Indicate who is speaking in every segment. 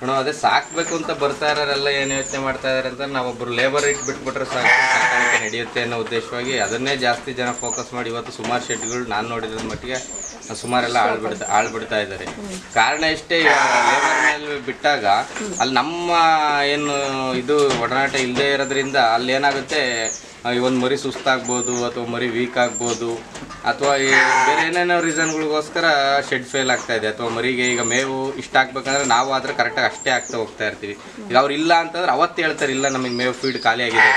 Speaker 1: Madam ಅದೇ ಸಾಕ್ಬೇಕು ಅಂತ ಬರ್ತಾ ಇರೋರೆಲ್ಲ ಏನು ಯೋಚನೆ ಮಾಡ್ತಾ ಇದಾರೆ ಅಂತ ನಾವೊಬ್ರು ಲೇಬರ್ ಇಟ್ ಬಿಟ್ಬಿಟ್ರೆ ಸಾಕು, ಸಾಕಾಣಿಕೆ ನಡೆಯುತ್ತೆ ಅನ್ನೋ ಉದ್ದೇಶವಾಗಿ ಅದನ್ನೇ ಜಾಸ್ತಿ ಜನ ಫೋಕಸ್ ಮಾಡಿ ಇವತ್ತು ಸುಮಾರು ಶೆಡ್ಗಳು ನಾನು ನೋಡಿದ ಮಟ್ಟಿಗೆ ಸುಮಾರೆಲ್ಲ ಆಳ್ಬಿಡ್ತಾ ಆಳ್ಬಿಡ್ತಾ ಆಳ್ ಇದ್ದಾರೆ. ಕಾರಣ ಇಷ್ಟೇ ಲೇಬರ್ ಮೇಲೆ ಬಿಟ್ಟಾಗ ಅಲ್ಲಿ ನಮ್ಮ ಏನು ಇದು ಒಡನಾಟ ಇಲ್ಲದೆ ಇರೋದ್ರಿಂದ ಅಲ್ಲಿ ಏನಾಗುತ್ತೆ ಒಂದು ಮರಿ ಸುಸ್ತಾಗ್ಬೋದು ಅಥವಾ ಮರಿ ವೀಕ್ ಆಗ್ಬೋದು ಅಥವಾ ಈ ಬೇರೆ ಏನೇನೋ ರೀಸನ್ಗಳಿಗೋಸ್ಕರ ಶೆಡ್ ಫೇಲ್ ಆಗ್ತಾ ಇದೆ. ಅಥವಾ ಮರಿಗೆ ಈಗ ಮೇವು ಇಷ್ಟ ಆಗ್ಬೇಕಂದ್ರೆ ನಾವು ಆದರೆ ಕರೆಕ್ಟಾಗಿ ಅಷ್ಟೇ ಆಗ್ತಾ ಹೋಗ್ತಾ ಇರ್ತೀವಿ. ಈಗ ಅವ್ರು ಇಲ್ಲ ಅಂತಂದ್ರೆ ಅವತ್ತು ಹೇಳ್ತಾರೆ ಇಲ್ಲ ನಮಗೆ ಮೇವು ಫೀಡ್ ಖಾಲಿ ಆಗಿದೆ.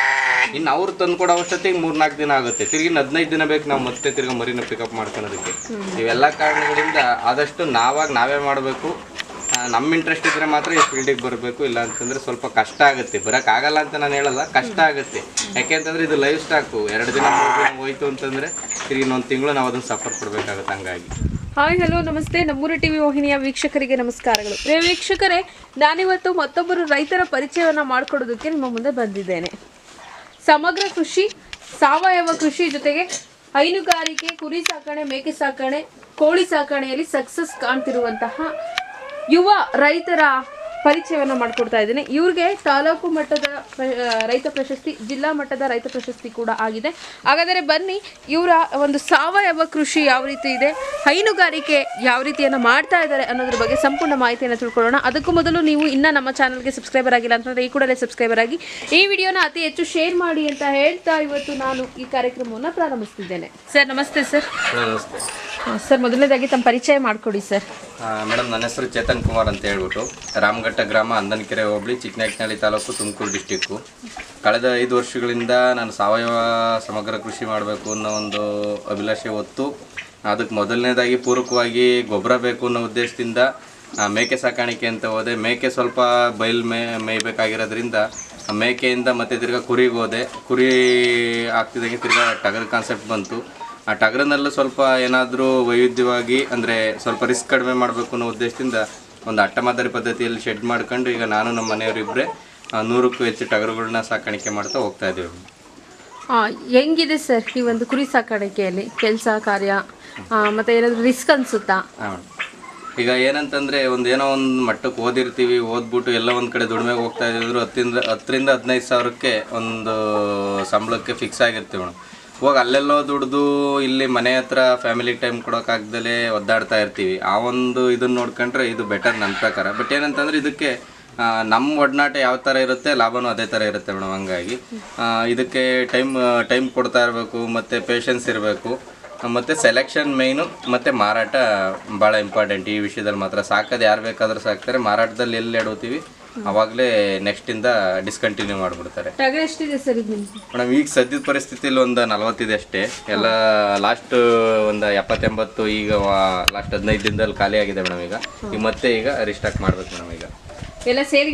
Speaker 1: ಇನ್ನು ಅವ್ರು ತಂದು ಕೊಡೋ ಅಷ್ಟೊತ್ತಿಗೆ ಮೂರ್ನಾಲ್ಕು ದಿನ ಆಗುತ್ತೆ. ತಿರ್ಗಿ ಹದಿನೈದು ದಿನ ಬೇಕು ನಾವು ಮತ್ತೆ ತಿರ್ಗಿ ಮರಿನ ಪಿಕಪ್ ಮಾಡ್ಕೊಳೋದಕ್ಕೆ. ಇವೆಲ್ಲ ಕಾರಣಗಳಿಂದ ಆದಷ್ಟು ನಾವಾಗ ನಾವೇ ಮಾಡಬೇಕು. ನಮ್ಮ ಇಂಟ್ರೆಸ್ಟ್ ಇದ್ರೆ ಮಾತ್ರ ಈ ಫೀಲ್ಡಿಗೆ ಬರಬೇಕು, ಇಲ್ಲ ಅಂತಂದ್ರೆ ಸ್ವಲ್ಪ ಕಷ್ಟ ಆಗುತ್ತೆ. ಬರೋಕ್ಕಾಗಲ್ಲ ಅಂತ ನಾನು ಹೇಳಲ್ಲ, ಕಷ್ಟ ಆಗುತ್ತೆ. ಯಾಕೆಂತಂದ್ರೆ ಇದು ಲೈಫ್ ಸ್ಟಾಕು ಎರಡು ದಿನ ಹೋಯ್ತು ಅಂತಂದ್ರೆ ತಿರುಗಿ ಇನ್ನೊಂದು ತಿಂಗಳು ನಾವು ಅದನ್ನು ಸಫರ್ ಪಡ್ಬೇಕಾಗುತ್ತೆ ಹಂಗಾಗಿ.
Speaker 2: ಹಾಯ್ ಹಲೋ ನಮಸ್ತೆ. ನಮ್ಮೂರು ಟಿವಿ ವಾಹಿನಿಯ ವೀಕ್ಷಕರಿಗೆ ನಮಸ್ಕಾರಗಳು. ವೀಕ್ಷಕರೇ, ನಾನಿವತ್ತು ಮತ್ತೊಬ್ಬರು ರೈತರ ಪರಿಚಯವನ್ನು ಮಾಡ್ಕೊಡೋದಕ್ಕೆ ನಿಮ್ಮ ಮುಂದೆ ಬಂದಿದ್ದೇನೆ. ಸಮಗ್ರ ಕೃಷಿ, ಸಾವಯವ ಕೃಷಿ ಜೊತೆಗೆ ಹೈನುಗಾರಿಕೆ, ಕುರಿ ಸಾಕಣೆ, ಮೇಕೆ ಸಾಕಣೆ, ಕೋಳಿ ಸಾಕಣೆಯಲ್ಲಿ ಸಕ್ಸಸ್ ಕಾಣ್ತಿರುವಂತಹ ಯುವ ರೈತರ ಪರಿಚಯವನ್ನು ಮಾಡಿಕೊಡ್ತಾ ಇದ್ದೀನಿ. ಇವ್ರಿಗೆ ತಾಲೂಕು ಮಟ್ಟದ ರೈತ ಪ್ರಶಸ್ತಿ ಜಿಲ್ಲಾ ಮಟ್ಟದ ರೈತ ಪ್ರಶಸ್ತಿ ಕೂಡ ಆಗಿದೆ. ಹಾಗಾದರೆ ಬನ್ನಿ ಇವರ ಒಂದು ಸಾವಯವ ಕೃಷಿ ಯಾವ ರೀತಿ ಇದೆ ಹೈನುಗಾರಿಕೆ ಯಾವ ರೀತಿಯನ್ನು ಮಾಡ್ತಾ ಇದ್ದಾರೆ ಅನ್ನೋದ್ರ ಬಗ್ಗೆ ಸಂಪೂರ್ಣ ಮಾಹಿತಿಯನ್ನು ತಿಳ್ಕೊಳ್ಳೋಣ. ಅದಕ್ಕೂ ಮೊದಲು ನೀವು ಇನ್ನೂ ನಮ್ಮ ಚಾನಲ್ಗೆ ಸಬ್ಸ್ಕ್ರೈಬರ್ ಆಗಿಲ್ಲ ಅಂತಂದರೆ ಈ ಕೂಡಲೇ ಸಬ್ಸ್ಕ್ರೈಬರ್ ಆಗಿ ಈ ವಿಡಿಯೋನ ಅತಿ ಹೆಚ್ಚು ಶೇರ್ ಮಾಡಿ ಅಂತ ಹೇಳ್ತಾ ಇವತ್ತು ನಾನು ಈ ಕಾರ್ಯಕ್ರಮವನ್ನು ಪ್ರಾರಂಭಿಸ್ತಿದ್ದೇನೆ. ಸರ್ ನಮಸ್ತೆ ಸರ್. ಸರ್ ಮೊದಲನೇದಾಗಿ ತಮ್ಮ ಪರಿಚಯ ಮಾಡಿಕೊಡಿ ಸರ್.
Speaker 1: ಮೇಡಮ್, ನನ್ನ ಹೆಸರು ಚೇತನ್ ಕುಮಾರ್ ಅಂತ ಹೇಳ್ಬಿಟ್ಟು ರಾಮಘಟ್ಟ ಗ್ರಾಮ ಅಂದನಕೆರೆ ಹೋಬಳಿ ಚಿಕ್ಕನಾಯಕನಹಳ್ಳಿ ತಾಲೂಕು ತುಮಕೂರು ಡಿಸ್ಟಿಕ್ಕು. ಕಳೆದ ಐದು ವರ್ಷಗಳಿಂದ ನಾನು ಸಾವಯವ ಸಮಗ್ರ ಕೃಷಿ ಮಾಡಬೇಕು ಅನ್ನೋ ಒಂದು ಅಭಿಲಾಷೆ ಹೊತ್ತು, ಅದಕ್ಕೆ ಮೊದಲನೇದಾಗಿ ಪೂರಕವಾಗಿ ಗೊಬ್ಬರ ಬೇಕು ಅನ್ನೋ ಉದ್ದೇಶದಿಂದ ಮೇಕೆ ಸಾಕಾಣಿಕೆ ಅಂತ ಹೋದೆ. ಮೇಕೆ ಸ್ವಲ್ಪ ಬಯಲು ಮೇ, ಮೇಯ್ಬೇಕಾಗಿರೋದ್ರಿಂದ ಮೇಕೆಯಿಂದ ಮತ್ತೆ ತಿರ್ಗಾ ಕುರಿಗೆ ಹೋದೆ. ಕುರಿ ಆಗ್ತಿದ್ದಂಗೆ ತಿರ್ಗಾ ಟಗರ್ ಕಾನ್ಸೆಪ್ಟ್ ಬಂತು. ಆ ಟಗರನಲ್ಲೂ ಸ್ವಲ್ಪ ಏನಾದರೂ ವೈವಿಧ್ಯವಾಗಿ ಅಂದರೆ ಸ್ವಲ್ಪ ರಿಸ್ಕ್ ಕಡಿಮೆ ಮಾಡಬೇಕು ಅನ್ನೋ ಉದ್ದೇಶದಿಂದ ಒಂದು ಅಟ್ಟಮಾದರಿ ಪದ್ಧತಿಯಲ್ಲಿ ಶೆಡ್ ಮಾಡ್ಕೊಂಡು ಈಗ ನಾನು ನಮ್ಮ ಮನೆಯವರಿಬ್ಬರೇ ನೂರಕ್ಕೂ ಹೆಚ್ಚು ಟಗರುಗಳನ್ನ ಸಾಕಾಣಿಕೆ ಮಾಡ್ತಾ ಹೋಗ್ತಾ ಇದ್ದೀವಿ.
Speaker 2: ಹೆಂಗಿದೆ ಸರ್ ಈ ಒಂದು ಕುರಿ ಸಾಕಾಣಿಕೆಯಲ್ಲಿ ಕೆಲಸ ಕಾರ್ಯ ಮತ್ತೆ ಏನಾದರೂ ರಿಸ್ಕ್ ಅನಿಸುತ್ತಾ?
Speaker 1: ಈಗ ಏನಂತಂದರೆ ಒಂದು ಏನೋ ಒಂದು ಮಟ್ಟಕ್ಕೆ ಓದಿರ್ತೀವಿ ಓದ್ಬಿಟ್ಟು ಎಲ್ಲ ಒಂದು ಕಡೆ ದುಡಿಮೆಗೆ ಹೋಗ್ತಾ ಇದ್ದಿದ್ರು ಹತ್ತಿಂದ ಹತ್ತರಿಂದ ಹದಿನೈದು ಸಾವಿರಕ್ಕೆ ಒಂದು ಸಂಬಳಕ್ಕೆ ಫಿಕ್ಸ್ ಆಗಿರ್ತೀವಿ. ಮೇಡಮ್ ಹೋಗಿ ಅಲ್ಲೆಲ್ಲೋ ದುಡ್ದು ಇಲ್ಲಿ ಮನೆ ಹತ್ರ ಫ್ಯಾಮಿಲಿ ಟೈಮ್ ಕೊಡೋಕ್ಕಾಗ್ದಲೇ ಒದ್ದಾಡ್ತಾ ಇರ್ತೀವಿ. ಆ ಒಂದು ಇದನ್ನ ನೋಡ್ಕೊಂಡ್ರೆ ಇದು ಬೆಟರ್ ನನ್ನ ಪ್ರಕಾರ. ಬಟ್ ಏನಂತಂದ್ರೆ ಇದಕ್ಕೆ ನಮ್ಮ ಒಡನಾಟ ಯಾವ ಥರ ಇರುತ್ತೆ, ಲಾಭನೂ ಅದೇ ಥರ ಇರುತ್ತೆ ಮೇಡಮ್, ಹಂಗಾಗಿ. ಇದಕ್ಕೆ ಟೈಮ್ ಟೈಮ್ ಕೊಡ್ತಾ ಇರಬೇಕು, ಮತ್ತು ಪೇಷನ್ಸ್ ಇರಬೇಕು, ಮತ್ತು ಸೆಲೆಕ್ಷನ್ ಮೇಯ್ನು ಮತ್ತು ಮಾರಾಟ ಭಾಳ ಇಂಪಾರ್ಟೆಂಟ್ ಈ ವಿಷಯದಲ್ಲಿ ಮಾತ್ರ ಸಾಕೋದು ಯಾರು ಬೇಕಾದರೂ ಸಾಕ್ತಾರೆ, ಮಾರಾಟದಲ್ಲಿ ಎಲ್ಲಿ ಎಡೋತೀವಿ ಅವಾಗಲೇ ನೆಕ್ಸ್ಟಿಂದ ಡಿಸ್ಕಂಟಿನ್ಯೂ ಮಾಡಿಬಿಡ್ತಾರೆ.
Speaker 2: ಟಗರ್ ಎಷ್ಟಿದೆ ಸರ್ ಇದು ನಿಮ್ಗೆ
Speaker 1: ಮೇಡಮ್ ಈಗ ಸದ್ಯದ ಪರಿಸ್ಥಿತಿಯಲ್ಲಿ ಒಂದು ನಲವತ್ತಿದೆ ಅಷ್ಟೇ. ಎಲ್ಲ ಲಾಸ್ಟ್ ಒಂದು ಎಪ್ಪತ್ತೆಂಬತ್ತು ಈಗ ಲಾಸ್ಟ್ ಹದಿನೈದು ದಿನದಲ್ಲಿ ಖಾಲಿ ಆಗಿದೆ ಮೇಡಮ್ ಈಗ. ಈಗ ಮತ್ತೆ ಈಗ ರಿಸ್ಟಾರ್ಟ್ ಮಾಡ್ಬೇಕು ಮೇಡಮ್ ಈಗ.
Speaker 2: ಎಲ್ಲ ಸರ್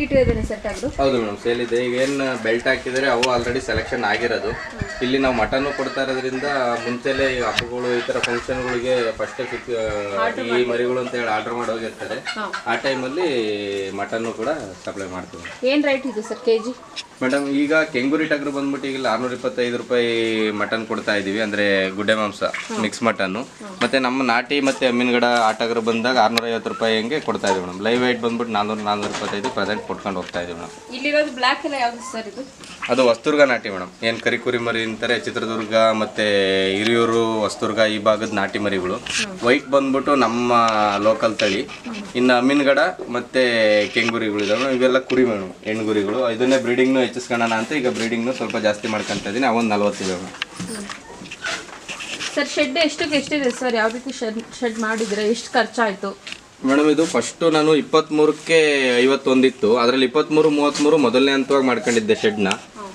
Speaker 2: ಟಗರು
Speaker 1: ಹೌದು ಮೇಡಮ್ ಸೇಲ್ ಇದೆ. ಈಗ ಏನು ಬೆಲ್ಟ್ ಹಾಕಿದರೆ ಅವು ಆಲ್ರೆಡಿ ಸೆಲೆಕ್ಷನ್ ಆಗಿರೋದು. ಇಲ್ಲಿ ನಾವು ಮಟನ್ನು ಕೊಡ್ತಾ ಇರೋದ್ರಿಂದ ಮುಂಚೆಲೆ ಈ ಹಬ್ಬಗಳು ಈ ಥರ ಫಂಕ್ಷನ್ಗಳಿಗೆ ಫಸ್ಟೇ ಫಿಕ್ ಈ ಮರಿಗಳು ಅಂತ ಹೇಳಿ ಆರ್ಡರ್ ಮಾಡಿ ಹೋಗಿರ್ತಾರೆ. ಆ ಟೈಮಲ್ಲಿ ಮಟನ್ನು ಕೂಡ ಸಪ್ಲೈ ಮಾಡ್ತೀವಿ.
Speaker 2: ಏನು ರೈಟ್ ಇದೆ ಸರ್ ಕೆ ಜಿ
Speaker 1: ಮೇಡಮ್ ಈಗ ಕೆಂಗೂರಿ ಟಗರು ಬಂದ್ಬಿಟ್ಟು ಈಗ ಆರ್ನೂರ ಇಪ್ಪತ್ತೈದು ರೂಪಾಯಿ ಮಟನ್ ಕೊಡ್ತಾ ಇದೀವಿ. ಅಂದ್ರೆ ಗುಡ್ಡೆ ಮಾಂಸ ಮಿಕ್ಸ್ ಮಟನ್ನು ಮತ್ತೆ ನಮ್ಮ ನಾಟಿ ಮತ್ತೆ ಅಮ್ಮಿನಗಡ ಆ ಟಗರು ಬಂದಾಗ ಆರ್ನೂರ ಐವತ್ತು ರೂಪಾಯಿ ಹಂಗೆ ಕೊಡ್ತಾ ಇದೀವಿ ಮೇಡಮ್ ಲೈವ್ ವೈಟ್ ಬಂದ್ಬಿಟ್ಟು ನಾನ್ನೂರು ನಾನ್ನೂರ ಇಪ್ಪತ್ತೈದು ಪ್ರೆಸೆಂಟ್ ಕೊಟ್ಕೊಂಡು ಹೋಗ್ತಾ ಇದೀವಿ ಮೇಡಮ್.
Speaker 2: ಇಲ್ಲಿರೋದು ಬ್ಲ್ಯಾಕ್ ಎಲ್ಲ ಯಾವುದು ಸರ್ ಇದು?
Speaker 1: ಅದು ವಸ್ತುರ್ಗ ನಾಟಿ ಮೇಡಮ್. ಏನು ಕರಿ ಕುರಿ ಮರಿ ಅಂತಾರೆ ಚಿತ್ರದುರ್ಗ ಮತ್ತೆ ಹಿರಿಯೂರು ವಸ್ತುರ್ಗ ಈ ಭಾಗದ ನಾಟಿ ಮರಿಗಳು. ವೈಟ್ ಬಂದ್ಬಿಟ್ಟು ನಮ್ಮ ಲೋಕಲ್ ತಳಿ. ಇನ್ನು ಅಮೀನ್ಗಡ ಮತ್ತೆ ಕೆಂಗುರಿಗಳು ಇದಾವೆ ಇವೆಲ್ಲ ಕುರಿ ಮೇಡಮ್ ಹೆಣ್ಗುರಿಗಳು. ಇದನ್ನೇ ಬ್ರೀಡಿಂಗ್ನು ಹೆಚ್ಚಿಸ್ಕೊಳ್ಳೋಣ ಅಂತ ಈಗ ಬ್ರೀಡಿಂಗ್ನು ಸ್ವಲ್ಪ ಜಾಸ್ತಿ ಮಾಡ್ಕೊಂತ ಇದ್ದೀನಿ ಅವೊಂದು ನಲ್ವತ್ತಿದೆ ಮೇಡಮ್.
Speaker 2: ಸರ್ ಶೆಡ್ ಎಷ್ಟಕ್ಕೆ ಎಷ್ಟಿದೆ ಸರ್ ಯಾವ ರೀತಿ ಶೆಡ್ ಶೆಡ್ ಮಾಡಿದ್ರೆ? ಎಷ್ಟು ಖರ್ಚಾಯಿತು?
Speaker 1: ಮೇಡಮ್ ಇದು ಫಸ್ಟು ನಾನು ಇಪ್ಪತ್ತ್ಮೂರಕ್ಕೆ ಐವತ್ತೊಂದಿತ್ತು. ಅದರಲ್ಲಿ ಇಪ್ಪತ್ತ್ಮೂರು ಮೂವತ್ತ್ಮೂರು ಮೊದಲನೇ ಹಂತವಾಗಿ ಮಾಡ್ಕೊಂಡಿದ್ದೆ ಶೆಡ್ನ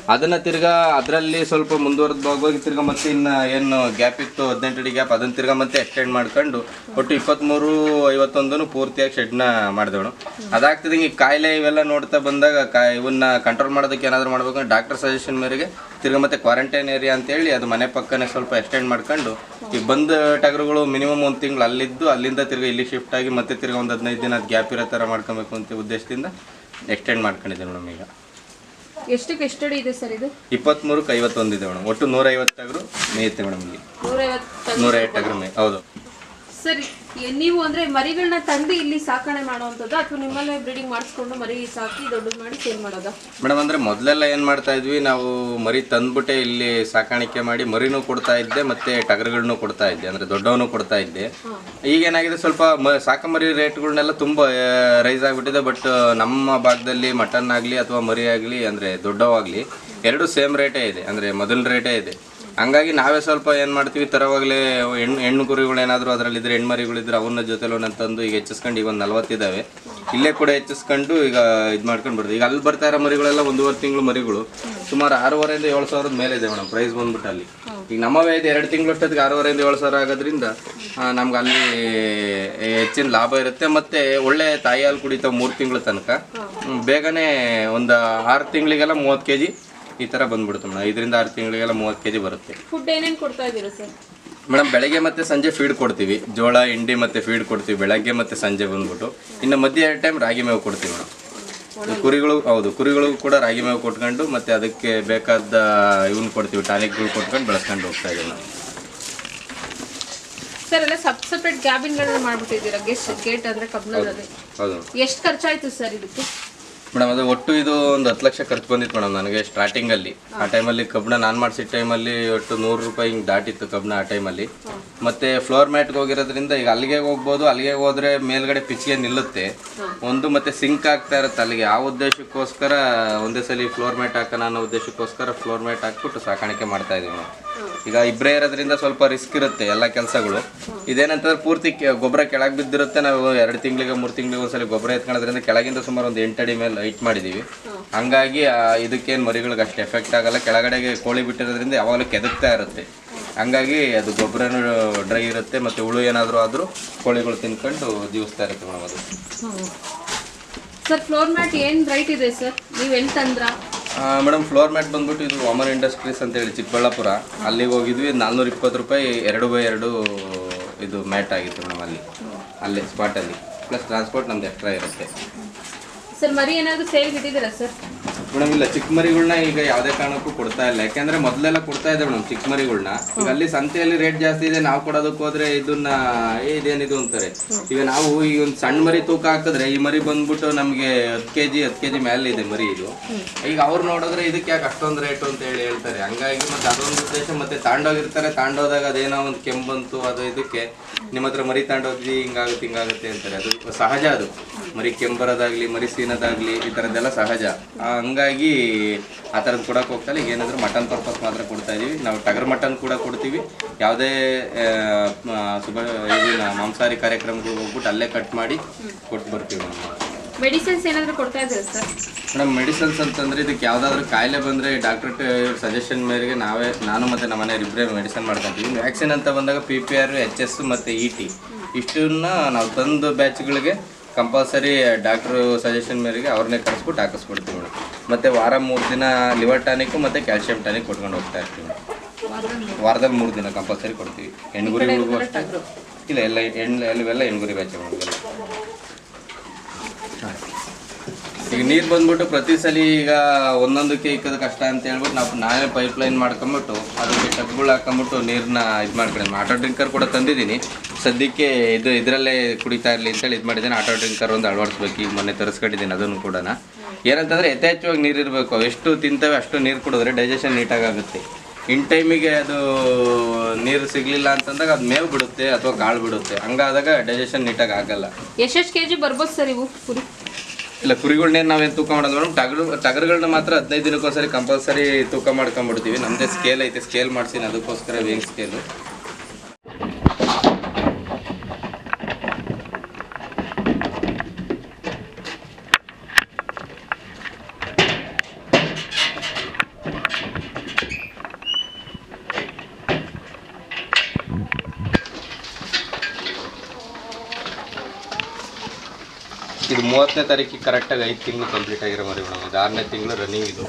Speaker 1: ಅದನ್ನು ತಿರ್ಗಾ ಅದರಲ್ಲಿ ಸ್ವಲ್ಪ ಮುಂದುವರೆದ ಭಾಗವಾಗಿ ತಿರ್ಗಾ ಮತ್ತೆ ಇನ್ನು ಏನು ಗ್ಯಾಪ್ ಇತ್ತು ಹದಿನೆಂಟು ಅಡಿ ಗ್ಯಾಪ್, ಅದನ್ನು ತಿರ್ಗಾ ಮತ್ತೆ ಎಕ್ಸ್ಟೆಂಡ್ ಮಾಡ್ಕೊಂಡು ಒಟ್ಟು ಇಪ್ಪತ್ತ್ಮೂರು ಐವತ್ತೊಂದನ್ನು ಪೂರ್ತಿಯಾಗಿ ಶೆಡ್ನ ಮಾಡಿದೆವು ಅದಾಗ್ತದೆ ಈ ಕಾಯಿಲೆ ಇವೆಲ್ಲ ನೋಡ್ತಾ ಬಂದಾಗ ಇವನ್ನ ಕಂಟ್ರೋಲ್ ಮಾಡೋದಕ್ಕೆ ಏನಾದರೂ ಮಾಡ್ಬೇಕು ಡಾಕ್ಟರ್ ಸಜೆಷನ್ ಮೇರೆಗೆ ತಿರ್ಗಾ ಮತ್ತೆ ಕ್ವಾರಂಟೈನ್ ಏರಿಯಾ ಅಂತೇಳಿ ಅದು ಮನೆ ಪಕ್ಕನೇ ಸ್ವಲ್ಪ ಎಕ್ಸ್ಟೆಂಡ್ ಮಾಡ್ಕೊಂಡು ಈಗ ಬಂದ ಟಗರುಗಳು ಮಿನಿಮಮ್ ಒಂದು ತಿಂಗಳು ಅಲ್ಲಿದ್ದು ಅಲ್ಲಿಂದ ತಿರ್ಗಾ ಇಲ್ಲಿ ಶಿಫ್ಟ್ ಆಗಿ ಮತ್ತೆ ತಿರ್ಗ ಒಂದು ಹದಿನೈದು ದಿನ ಗ್ಯಾಪ್ ಇರೋ ಥರ ಮಾಡ್ಕೊಬೇಕು ಅಂತ ಉದ್ದೇಶದಿಂದ ಎಕ್ಸ್ಟೆಂಡ್ ಮಾಡ್ಕೊಂಡಿದ್ದೀವಿ ಮೇಡಮ್ ಈಗ.
Speaker 2: ಎಷ್ಟಕ್ಕೆ ಎಷ್ಟು ಇದೆ ಸರ್ ಇದು?
Speaker 1: ಇಪ್ಪತ್ಮೂರಕ್ಕೆ ಐವತ್ತೊಂದಿದೆ ಮೇಡಮ್. ಒಟ್ಟು ನೂರೈವತ್ತು ಟಗರು ಮೇಯುತ್ತೆ ಮೇಡಮ್ ಇಲ್ಲಿ.
Speaker 2: ನೂರೈವತ್ತು
Speaker 1: ನೂರೈವತ್ತು ಟಗರು ಮೇ ಹೌದು.
Speaker 2: ಸರಿ ನೀವು ಅಂದ್ರೆ ಮರಿಗಳನ್ನ ತಂದು ಇಲ್ಲಿ ಸಾಕಣೆ ಮಾಡುವಂತದ್ದು ಅಥವಾ ನಿಮ್ಮಲ್ಲೇ ಬ್ರೀಡಿಂಗ್ ಮಾಡಿಸ್ಕೊಂಡು ಮರಿ ಸಾಕಿ ದೊಡ್ಡದು ಮಾಡಿ ಸೇಲ್ ಮಾಡೋದಾ?
Speaker 1: ಮೇಡಮ್ ಅಂದ್ರೆ ಮೊದಲೆಲ್ಲ ಏನು ಮಾಡ್ತಾ ಇದ್ವಿ ನಾವು ಮರಿ ತಂದ್ಬಿಟ್ಟೆ ಇಲ್ಲಿ ಸಾಕಾಣಿಕೆ ಮಾಡಿ ಮರಿನೂ ಕೊಡ್ತಾ ಇದ್ದೆ ಮತ್ತೆ ಟಗರ್ಗಳನ್ನು ಕೊಡ್ತಾ ಇದ್ದೆ ಅಂದ್ರೆ ದೊಡ್ಡವನು ಕೊಡ್ತಾ ಇದ್ದೆ. ಈಗ ಏನಾಗಿದೆ ಸ್ವಲ್ಪ ಮ ಸಾಕಮರಿ ರೇಟ್ಗಳನ್ನೆಲ್ಲ ತುಂಬ ರೈಸ್ ಆಗಿಬಿಟ್ಟಿದೆ ಬಟ್ ನಮ್ಮ ಭಾಗದಲ್ಲಿ ಮಟನ್ ಆಗಲಿ ಅಥವಾ ಮರಿ ಆಗಲಿ ಅಂದರೆ ದೊಡ್ಡವಾಗಲಿ ಎರಡು ಸೇಮ್ ರೇಟೇ ಇದೆ ಅಂದರೆ ಮೊದಲ ರೇಟೇ ಇದೆ. ಹಂಗಾಗಿ ನಾವೇ ಸ್ವಲ್ಪ ಏನು ಮಾಡ್ತೀವಿ ತರವಾಗಲೇ ಹೆಣ್ಣು ಹೆಣ್ಣು ಕುರಿಗಳು ಅದರಲ್ಲಿದ್ದರೆ ಹೆಣ್ಣು ಮರಿಗಳಿದ್ರೆ ಅವನ್ನ ಜೊತೆಲೋ ತಂದು ಈಗ ಹೆಚ್ಚಿಸ್ಕೊಂಡು ಈಗ ಒಂದು ನಲ್ವತ್ತಿದ್ದಾವೆ ಇಲ್ಲೇ ಕೂಡ ಹೆಚ್ಚಿಸ್ಕೊಂಡು ಈಗ ಇದು ಮಾಡ್ಕೊಂಡು ಬರ್ತೀವಿ. ಈಗ ಅಲ್ಲಿ ಬರ್ತಾ ಇರೋ ಮರಿಗಳೆಲ್ಲ ಒಂದೂವರೆ ತಿಂಗಳು ಮರಿಗಳು. ಸುಮಾರು ಆರೂವರೆಯಿಂದ ಏಳು ಸಾವಿರದ ಮೇಲೆ ಇದೆ ಮೇಡಮ್ ಪ್ರೈಸ್ ಬಂದ್ಬಿಟ್ಟು ಅಲ್ಲಿ. ಈಗ ನಮ್ಮವೇ ಇದೆ, ಎರಡು ತಿಂಗಳು ಅಷ್ಟೊತ್ತಿಗೆ ಆರೂವರೆಯಿಂದ ಏಳು ಸಾವಿರ ಆಗೋದ್ರಿಂದ ನಮ್ಗೆ ಅಲ್ಲಿ ಹೆಚ್ಚಿನ ಲಾಭ ಇರುತ್ತೆ. ಮತ್ತೆ ಒಳ್ಳೆ ತಾಯಿ ಹಾಲು ಕುಡಿತಾವೆ ಮೂರು ತಿಂಗಳ ತನಕ. ಬೇಗನೆ ಒಂದು ಆರು ತಿಂಗಳಿಗೆಲ್ಲ ಮೂವತ್ತು ಕೆ ಜಿ ಈ ಥರ ಬಂದ್ಬಿಡುತ್ತೆ ಮೇಡಮ್. ಐದರಿಂದ ಆರು ತಿಂಗಳಿಗೆಲ್ಲ ಮೂವತ್ತು ಕೆ ಜಿ ಬರುತ್ತೆ.
Speaker 2: ಫುಡ್ ಏನೇನು ಕೊಡ್ತಾ ಇದ್ದೀರಾ ಸರ್
Speaker 1: ಮೇಡಮ್ ಬೆಳಗ್ಗೆ ಮತ್ತೆ ಸಂಜೆ ಫೀಡ್ ಕೊಡ್ತೀವಿ. ಜೋಳ ಹಿಂಡಿ ಮತ್ತೆ ಫೀಡ್ ಕೊಡ್ತೀವಿ. ಬೆಳಗ್ಗೆ ಮತ್ತೆ ಸಂಜೆ ಬಂದ್ಬಿಟ್ಟು. ಇನ್ನು ಮಧ್ಯ ಟೈಮ್ ರಾಗಿ ಮೇವು ಕೊಡ್ತೀವಿ ಮೇಡಮ್. ಕುರಿಗಳು ಹೌದು ಕುರಿಗಳಿಗೂ ಕೂಡ ರಾಗಿ ಮೇವು ಕೊಟ್ಕೊಂಡು ಮತ್ತೆ ಅದಕ್ಕೆ ಬೇಕಾದ ಇವನ್ ಕೊಡ್ತೀವಿ ಟಾನಿಕ್ಗಳು ಕೊಟ್ಕೊಂಡು ಬೆಳೆಸ್ಕೊಂಡು ಹೋಗ್ತಾ ಇದೀವಿ ನಾವು
Speaker 2: ಸರ್ ಎಲ್ಲ ಸಬ್ ಸಪ್ರೇಟ್ ಕ್ಯಾಬಿನ್ಗಳನ್ನ ಮಾಡ್ಬಿಟ್ಟಿದ್ದೀರಾ? ಗೆಸ್ಟ್ ಗೇಟ್ ಅಂದ್ರೆ ಕಬ್ಬಿಣದಲ್ಲಿ.
Speaker 1: ಹೌದು.
Speaker 2: ಎಷ್ಟು ಖರ್ಚಾಯ್ತು ಸರ್ ಇದಕ್ಕೆ?
Speaker 1: ಮೇಡಮ್ ಅದು ಒಟ್ಟು ಇದು ಒಂದು ಹತ್ತು ಲಕ್ಷ ಖರ್ಚು ಬಂದಿತ್ತು ಮೇಡಮ್ ನನಗೆ ಸ್ಟಾರ್ಟಿಂಗಲ್ಲಿ ಆ ಟೈಮಲ್ಲಿ ಕಬ್ಬಣ ನಾನು ಮಾಡಿಸಿದ ಟೈಮಲ್ಲಿ ಒಟ್ಟು ನೂರು ರೂಪಾಯಿ ಹಿಂಗೆ ದಾಟಿತ್ತು ಕಬ್ಬಣ ಆ ಟೈಮಲ್ಲಿ ಮತ್ತೆ ಫ್ಲೋರ್ ಮ್ಯಾಟ್ಗೆ ಹೋಗಿರೋದ್ರಿಂದ ಈಗ ಅಲ್ಲಿಗೆ ಹೋಗ್ಬೋದು ಅಲ್ಲಿಗೆ ಹೋದ್ರೆ ಮೇಲ್ಗಡೆ ಪಿಚ್ಗೆ ನಿಲ್ಲುತ್ತೆ. ಒಂದು ಮತ್ತೆ ಸಿಂಕ್ ಆಗ್ತಾ ಇರುತ್ತೆ ಅಲ್ಲಿಗೆ. ಆ ಉದ್ದೇಶಕ್ಕೋಸ್ಕರ ಒಂದೇ ಸಲ ಫ್ಲೋರ್ ಮ್ಯಾಟ್ ಹಾಕೋಣ ಅನ್ನೋ ಉದ್ದೇಶಕ್ಕೋಸ್ಕರ ಫ್ಲೋರ್ ಮ್ಯಾಟ್ ಹಾಕ್ಬಿಟ್ಟು ಸಾಕಾಣಿಕೆ ಮಾಡ್ತಾ ಇದೀವಿ ನಾವು ಈಗ ಇಬ್ಬರೇ ಇರೋದ್ರಿಂದ ಸ್ವಲ್ಪ ರಿಸ್ಕ್ ಇರುತ್ತೆ ಎಲ್ಲ ಕೆಲಸಗಳು. ಇದೇನಂತಂದ್ರೆ ಪೂರ್ತಿ ಗೊಬ್ಬರ ಕೆಳಗೆ ಬಿದ್ದಿರುತ್ತೆ. ನಾವು ಎರಡು ತಿಂಗಳಿಗೆ, ಮೂರು ತಿಂಗಳಿಗೆ ಒಂದ್ಸಲ ಗೊಬ್ಬರ ಎತ್ಕೊಳ್ಳೋದ್ರಿಂದ ಕೆಳಗಿಂದ ಸುಮಾರು ಒಂದು ಎಂಟಡಿ ಮೇಲೆ ಹೈಟ್ ಮಾಡಿದೀವಿ. ಹಂಗಾಗಿ ಇದಕ್ಕೇನು ಮರಿಗಳಿಗೆ ಅಷ್ಟು ಎಫೆಕ್ಟ್ ಆಗಲ್ಲ. ಕೆಳಗಡೆಗೆ ಕೋಳಿ ಬಿಟ್ಟಿರೋದ್ರಿಂದ ಯಾವಾಗಲೂ ಕೆದಕ್ತಾ ಇರುತ್ತೆ. ಹಂಗಾಗಿ ಅದು ಗೊಬ್ಬರನೂ ಡ್ರೈ ಇರುತ್ತೆ ಮತ್ತೆ ಹುಳು ಏನಾದರೂ ಆದರೂ ಕೋಳಿಗಳು ತಿನ್ಕೊಂಡು ಜೀವಿಸ್ತಾ ಇರುತ್ತೆ ಮೇಡಮ್ ಅದು.
Speaker 2: ಸರ್ ಫ್ಲೋರ್ ಮ್ಯಾಟ್ ಏನು ರೈಟ್ ಇದೆ ಸರ್? ನೀವು ಎಲ್ಲಿ
Speaker 1: ಮೇಡಮ್, ಫ್ಲೋರ್ ಮ್ಯಾಟ್ ಬಂದ್ಬಿಟ್ಟು ಇದು ವಾಮನ್ ಇಂಡಸ್ಟ್ರೀಸ್ ಅಂತ ಹೇಳಿ ಚಿಕ್ಕಬಳ್ಳಾಪುರ. ಅಲ್ಲಿಗೆ ಹೋಗಿದ್ವಿ ನಾಲ್ನೂರ ಇಪ್ಪತ್ತು ರೂಪಾಯಿ ಎರಡು ಬೈ ಎರಡು ಇದು ಮ್ಯಾಟ್ ಆಗಿತ್ತು ಮೇಡಮ್ ಅಲ್ಲಿ. ಅಲ್ಲೇ ಸ್ಪಾಟಲ್ಲಿ ಪ್ಲಸ್ ಟ್ರಾನ್ಸ್ಪೋರ್ಟ್ ನಮ್ದು ಎಕ್ಸ್ಟ್ರಾ ಇರುತ್ತೆ.
Speaker 2: ಸರ್, ಮರಿ ಏನಾದರೂ ಸೇಲ್ಗೆ ಇಟ್ಟಿದ್ದೀರಾ ಸರ್?
Speaker 1: ಮೇಡಮ್ ಇಲ್ಲ ಚಿಕ್ಕ ಮರಿಗಳನ್ನ ಈಗ ಯಾವುದೇ ಕಾರಣಕ್ಕೂ ಕೊಡ್ತಾ ಇಲ್ಲ. ಯಾಕೆಂದ್ರೆ ಮೊದಲೆಲ್ಲ ಕೊಡ್ತಾ ಇದೆ ಮೇಡಮ್ ಚಿಕ್ಕ ಮರಿಗಳನ್ನ ಈಗ ಅಲ್ಲಿ ಸಂತೆಯಲ್ಲಿ ರೇಟ್ ಜಾಸ್ತಿ ಇದೆ ನಾವು ಕೊಡೋದಕ್ಕೆ ಹೋದ್ರೆ ಇದನ್ನ ಏ ಇದೇನಿದು ಅಂತಾರೆ. ಈಗ ನಾವು ಈಗ ಒಂದು ಸಣ್ಣ ಮರಿ ತೂಕ ಹಾಕಿದ್ರೆ ಈ ಮರಿ ಬಂದ್ಬಿಟ್ಟು ನಮಗೆ ಹತ್ತು ಕೆ ಜಿ ಹತ್ತು ಕೆ ಮೇಲೆ ಇದೆ ಮರಿ ಇದು. ಈಗ ಅವ್ರು ನೋಡಿದ್ರೆ ಇದಕ್ಕೆ ಯಾಕೆ ಅಷ್ಟೊಂದು ರೇಟು ಅಂತ ಹೇಳಿ ಹೇಳ್ತಾರೆ. ಹಂಗಾಗಿ ಮತ್ತೆ ಅದೊಂದು ಉದ್ದೇಶ ಮತ್ತೆ ತಾಂಡೋಗಿರ್ತಾರೆ. ತಾಂಡೋದಾಗ ಅದೇನೋ ಒಂದು ಕೆಂಬಂತು ಬಂತು ಅದು ಇದಕ್ಕೆ ನಿಮ್ಮ ಹತ್ರ ಮರಿ ತಾಂಡೋದ್ವಿ ಹಿಂಗಾಗುತ್ತೆ ಹಿಂಗಾಗುತ್ತೆ ಅಂತಾರೆ. ಅದು ಸಹಜ ಅದು. ಮರಿ ಕೆಂಬರದಾಗ್ಲಿ ಮರಿ ಸೀನೋದಾಗ್ಲಿ ಈ ತರದ್ದೆಲ್ಲ ಸಹಜ. ಆ, ಹಂಗಾಗಿ ಆ ಥರದ್ದು ಕೊಡಕ್ಕೆ ಹೋಗ್ತಾ ಈಗ ಏನಾದರೂ ಮಟನ್ ಪರ್ಪಸ್ ಮಾತ್ರ ಕೊಡ್ತಾ ಇದೀವಿ. ನಾವು ಟಗರ್ ಮಟನ್ ಕೂಡ ಕೊಡ್ತೀವಿ. ಯಾವುದೇ ಸುಬ ಇದನ್ನ ಮಾಂಸಾಹಾರಿ ಕಾರ್ಯಕ್ರಮಗಳಿಗೆ ಹೋಗ್ಬಿಟ್ಟು ಅಲ್ಲೇ ಕಟ್ ಮಾಡಿ ಕೊಟ್ಟು ಬರ್ತೀವಿ
Speaker 2: ಮೆಡಿಸಿನ್ಸ್ ಏನಾದರೂ ಕೊಡ್ತಾ ಇದ್ದೀರಾ ಸರ್?
Speaker 1: ಮೇಡಮ್ ಮೆಡಿಸಿನ್ಸ್ ಅಂತಂದರೆ ಇದಕ್ಕೆ ಯಾವುದಾದ್ರೂ ಕಾಯಿಲೆ ಬಂದರೆ ಡಾಕ್ಟರ್ ಸಜೆಷನ್ ಮೇರೆಗೆ ನಾವೇ ನಾನು ಮತ್ತೆ ನಮ್ಮ ಮನೆಯವ್ರು ಇಬ್ಬರೇ ಮೆಡಿಸಿನ್ ಮಾಡ್ಕೊತೀವಿ. ವ್ಯಾಕ್ಸಿನ್ ಅಂತ ಬಂದಾಗ P P R H S ಮತ್ತು ಇ ಟಿ ಇಷ್ಟನ್ನ ನಾವು ತಂದು ಬ್ಯಾಚ್ಗಳಿಗೆ ಕಂಪಲ್ಸರಿ ಡಾಕ್ಟ್ರು ಸಜೆಷನ್ ಮೇರೆಗೆ ಅವ್ರನ್ನೇ ಕರೆಸ್ಬಿಟ್ಟು ಹಾಕಿಸ್ಬಿಡ್ತೀವಿ ಮೇಡಮ್. ಮತ್ತೆ ವಾರ ಮೂರು ದಿನ ಲಿವರ್ ಟಾನಿಕ್ ಮತ್ತು ಕ್ಯಾಲ್ಸಿಯಂ ಟಾನಿಕ್ ಕೊಟ್ಕೊಂಡು ಹೋಗ್ತಾ ಇರ್ತೀವಿ. ವಾರದಲ್ಲಿ ಮೂರು ದಿನ ಕಂಪಲ್ಸರಿ ಕೊಡ್ತೀವಿ. ಹೆಣ್ಗುರಿಗಳಿಗೂ ಅಷ್ಟೇ. ಇಲ್ಲ ಎಲ್ಲ ಹೆಣ್ಣು ಎಲ್ಲ ಹೆಣ್ಗುರಿ ಬ್ಯಾಚ್ ಮೇಡಮ್ ಈಗ ನೀರು ಬಂದ್ಬಿಟ್ಟು ಪ್ರತಿ ಸಲ ಈಗ ಒಂದೊಂದಕ್ಕೆ ಇಕ್ಕೋದು ಕಷ್ಟ ಅಂತ ಹೇಳ್ಬಿಟ್ಟು ನಾವು ನಾನೇ ಪೈಪ್ ಲೈನ್ ಮಾಡ್ಕೊಂಬಿಟ್ಟು ಅದಕ್ಕೆ ಟಬ್ಗಳು ಹಾಕೊಂಬಿಟ್ಟು ನೀರನ್ನ ಇದು ಮಾಡ್ಕೊಂಡು ಆಟೋ ಡ್ರಿಂಕರ್ ಕೂಡ ತಂದಿದ್ದೀನಿ. ಸದ್ಯಕ್ಕೆ ಇದು ಇದರಲ್ಲೇ ಕುಡಿತಾ ಇರಲಿ ಅಂತೇಳಿ ಇದು ಮಾಡಿದ್ದೀನಿ. ಆಟೋ ಡ್ರಿಂಕರ್ ಒಂದು ಅಳವಡಿಸ್ಬೇಕು. ಈಗ ಮೊನ್ನೆ ತರಿಸ್ಕೊಂಡಿದ್ದೀನಿ ಅದನ್ನು ಕೂಡ ಏನಂತಂದರೆ ಯಥೇಚ್ಛವಾಗಿ ನೀರು ಇರಬೇಕು. ಎಷ್ಟು ತಿಂತವೆ ಅಷ್ಟು ನೀರು ಕುಡಿದ್ರೆ ಡೈಜೆಷನ್ ನೀಟಾಗಿ ಆಗುತ್ತೆ. ಇನ್ ಟೈಮಿಗೆ ಅದು ನೀರು ಸಿಗಲಿಲ್ಲ ಅಂತಂದಾಗ ಅದು ಮೇವು ಬಿಡುತ್ತೆ ಅಥವಾ ಗಾಳು ಬಿಡುತ್ತೆ. ಹಂಗಾದಾಗ ಡೈಜೆಷನ್ ನೀಟಾಗಿ ಆಗಲ್ಲ.
Speaker 2: ಎಷ್ಟೆಷ್ಟು ಕೆ ಜಿ ಬರ್ಬೋದು ಸರ್ ಇವು ಕುರಿ?
Speaker 1: ಇಲ್ಲ ಕುರಿಗಳನ್ನೇನು ನಾವೇನು ತೂಕ ಮಾಡೋದು? ಮೇಡಮ್ ಟಗರು ಟಗರುಗಳನ್ನ ಮಾತ್ರ ಹದಿನೈದು ದಿನಕ್ಕೊಂದ್ಸರಿ ಕಂಪಲ್ಸರಿ ತೂಕ ಮಾಡ್ಕೊಂಡ್ಬಿಡ್ತೀವಿ ನಮ್ಮದೇ ಸ್ಕೇಲ್ ಐತೆ ಸ್ಕೇಲ್ ಮಾಡಿಸಿ ಅದಕ್ಕೋಸ್ಕರ ವೇಗ ಸ್ಕೇಲು ಇದು ಮೂವತ್ತನೇ ತಾರೀಕಿಗೆ ಕರೆಕ್ಟಾಗಿ ಐದು ತಿಂಗಳು ಕಂಪ್ಲೀಟ್ ಆಗಿರೋ ಮರಿ ಮೇಡಮ್ ಇದು ಆರನೇ ತಿಂಗಳು ರನ್ನಿಂಗ್ ಇದು.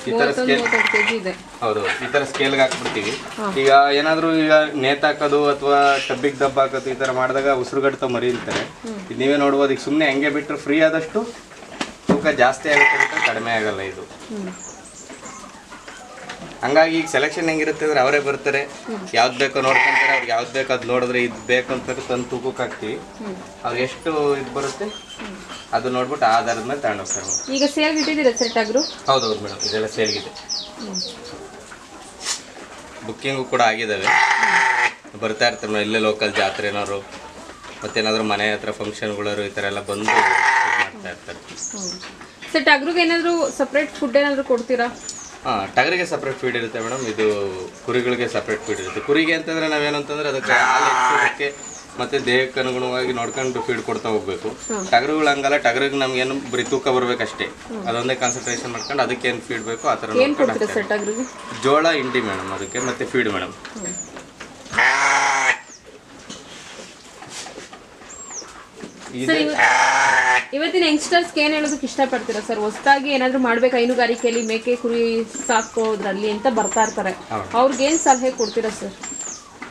Speaker 1: ಈ ಥರ ಸ್ಕೇಲ್ ಹೌದು ಈ ಥರ ಸ್ಕೇಲ್ಗೆ ಹಾಕ್ಬಿಡ್ತೀವಿ. ಈಗ ಏನಾದರೂ ಈಗ ನೇತಾಕೋದು ಅಥವಾ ಟಬ್ಬಿಗೆ ದಬ್ಬ ಹಾಕೋದು ಈ ಥರ ಮಾಡಿದಾಗ ಉಸಿರುಗಡ್ತ ಮರಿ ಇದು ನೀವೇ ನೋಡ್ಬೋದು ಈಗ ಸುಮ್ಮನೆ ಹೆಂಗೆ ಬಿಟ್ಟರೆ ಫ್ರೀ ಆದಷ್ಟು ತೂಕ ಜಾಸ್ತಿ ಆಗುತ್ತೆ ಕಡಿಮೆ ಆಗಲ್ಲ ಇದು. ಹಂಗಾಗಿ ಈಗ ಸೆಲೆಕ್ಷನ್ ಹೆಂಗಿರುತ್ತೆ ಅಂದ್ರೆ ಅವರೇ ಬರ್ತಾರೆ. ಯಾವ್ದು ಬೇಕೋ ನೋಡ್ಕೊಂತಾರೆ ಅವ್ರಿಗೆ ಯಾವ್ದು ಬೇಕೋ ಅದು ನೋಡಿದ್ರೆ ಇದು ಬೇಕು ಅಂತ ತಂದು ತೂಕಕ್ಕೆ ಹಾಕ್ತೀವಿ. ಅವ್ರಿಗೆ ಎಷ್ಟು ಇದು ಬರುತ್ತೆ ಅದು ನೋಡ್ಬಿಟ್ಟು ಆಧಾರದ ಮೇಲೆ ತಗೊಂಡೋಗ್ತಾರೆ ಹೋಗ್ತಾರೆ
Speaker 2: ಈಗ ಸೇಲ್ ಇಟ್ಟಿದ್ದೀರಾ ಸರ್ ಹೌದು
Speaker 1: ಹೌದು ಮೇಡಮ್ ಇದೆಲ್ಲ ಸೇಲ್ಗಿದೆ ಬುಕ್ಕಿಂಗು ಕೂಡ ಆಗಿದ್ದಾವೆ ಬರ್ತಾ ಇರ್ತಾರೆ ಮೇಡಮ್ ಇಲ್ಲೇ ಲೋಕಲ್ ಜಾತ್ರೆ ಏನಾದ್ರು. ಮತ್ತೇನಾದ್ರು ಮನೆ ಹತ್ರ ಫಂಕ್ಷನ್ಗಳವರು ಈ ಥರ ಎಲ್ಲ ಬಂದು ಮಾಡ್ತಾ ಇರ್ತಾರೆ.
Speaker 2: ಸೆಟ್ ಟಗರಿಗೆ ಏನಾದರೂ ಸಪ್ರೇಟ್ ಫುಡ್ ಏನಾದರೂ ಕೊಡ್ತೀರಾ?
Speaker 1: ಹಾಂ ಟಗರಿಗೆ ಸಪ್ರೇಟ್ ಫೀಡ್ ಇರುತ್ತೆ ಮೇಡಮ್ ಇದು ಕುರಿಗಳಿಗೆ ಸಪ್ರೇಟ್ ಫೀಡ್ ಇರುತ್ತೆ. ಕುರಿಗೆ ಅಂತಂದ್ರೆ ನಾವೇನಂತಂದ್ರೆ ಅದಕ್ಕೆ ಹಾಲು ಮತ್ತೆ ದೇಹಕ್ಕೆ ಅನುಗುಣವಾಗಿ ನೋಡ್ಕೊಂಡು ಫೀಡ್ ಕೊಡ್ತಾ ಹೋಗ್ಬೇಕು. ಟಗರುಗಳು ಹಂಗಲ್ಲ ಟಗರಿಗೆ ಏನು ಬರೀ ತೂಕ ಬರ್ಬೇಕಷ್ಟೇ. ಅದೊಂದೇ ಕಾನ್ಸಂಟ್ರೇಷನ್ ಮಾಡ್ಕೊಂಡು ಅದಕ್ಕೆ ಏನು ಫೀಡ್ ಬೇಕು ಆ ಥರ ಜೋಳ ಇಂಡಿ ಮೇಡಮ್ ಅದಕ್ಕೆ ಮತ್ತೆ ಫೀಡ್ ಮೇಡಮ್
Speaker 2: ಸರ್ ಇವತ್ತಿನ ಯಂಗ್ಸ್ಟರ್ಸ್ ಏನ್ ಹೇಳೋದಕ್ಕೆ ಇಷ್ಟಪಡ್ತೀರಾ ಸರ್? ಹೊಸದಾಗಿ ಏನಾದ್ರು ಮಾಡ್ಬೇಕು? ಹೈನುಗಾರಿಕೆಯಲ್ಲಿ ಮೇಕೆ ಕುರಿ ಸಾಕೋದ್ರಲ್ಲಿ ಅಂತ ಬರ್ತಾ ಇರ್ತಾರೆ. ಅವ್ರಿಗೆ ಏನ್ ಸಲಹೆ ಕೊಡ್ತೀರಾ ಸರ್?